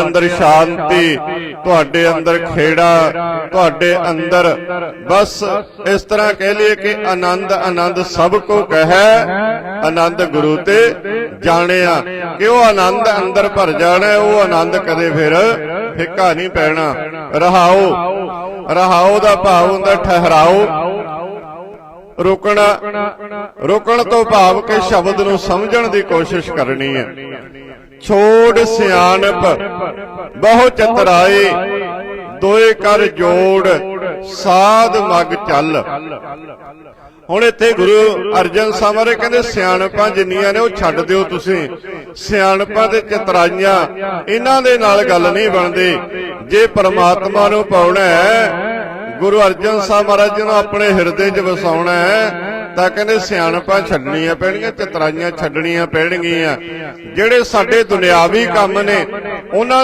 ਅੰਦਰ ਸ਼ਾਂਤੀ ਤੁਹਾਡੇ ਅੰਦਰ ਖੇੜਾ ਤੁਹਾਡੇ ਅੰਦਰ ਬਸ ਇਸ ਤਰ੍ਹਾਂ ਕਹਿ ਲਈਏ ਕਿ ਆਨੰਦ ਆਨੰਦ ਸਭ ਕੋ ਕਹੈ ਆਨੰਦ ਗੁਰੂ ਤੇ ਜਾਣਿਆ। ਕਿ ਉਹ ਆਨੰਦ ਅੰਦਰ ਭਰ ਜਾਣਾ ਉਹ ਆਨੰਦ ਕਦੇ ਫਿਰ ਫਿੱਕਾ ਨਹੀਂ ਪੈਣਾ। ਰਹਾਓ। ਰਹਾਓ। ਦਾ ਭਾਵ ਹੁੰਦਾ ਠਹਿਰਾਓ। ਰੁਕਣਾ ਰੁਕਣ ਤੋਂ ਭਾਵ ਕਿ ਸ਼ਬਦ ਨੂੰ ਸਮਝਣ ਦੀ ਕੋਸ਼ਿਸ਼ ਕਰਨੀ ਹੈ। ਛੋੜ ਸਿਆਣਪ, ਬਹੁ ਚਤਰਾਏ, ਦੋਏ ਕਰ ਜੋੜ, ਸਾਧ ਮਗ ਚੱਲ। ਹੁਣ ਇੱਥੇ ਗੁਰੂ ਅਰਜਨ ਸਾਹਿਬ ਬਾਰੇ ਕਹਿੰਦੇ, ਸਿਆਣਪਾਂ ਜਿੰਨੀਆਂ ਨੇ ਉਹ ਛੱਡ ਦਿਓ ਤੁਸੀਂ। ਸਿਆਣਪਾਂ ਤੇ ਚਤਰਾਈਆਂ, ਇਹਨਾਂ ਦੇ ਨਾਲ ਗੱਲ ਨਹੀਂ ਬਣਦੀ। ਜੇ ਪਰਮਾਤਮਾ ਨੂੰ ਪਾਉਣਾ ਹੈ, ਗੁਰੂ ਅਰਜਨ ਸਾਹਿਬ ਮਹਾਰਾਜ ਜੀ ਨੂੰ ਆਪਣੇ ਹਿਰਦੇ 'ਚ ਵਸਾਉਣਾ ਹੈ ਤਾਂ ਕਹਿੰਦੇ ਸਿਆਣਪਾਂ ਛੱਡਣੀਆਂ ਪੈਣਗੀਆਂ ਚਤਰਾਈਆਂ ਛੱਡਣੀਆਂ ਪੈਣਗੀਆਂ। ਜਿਹੜੇ ਸਾਡੇ ਦੁਨਿਆਵੀ ਕੰਮ ਨੇ ਉਹਨਾਂ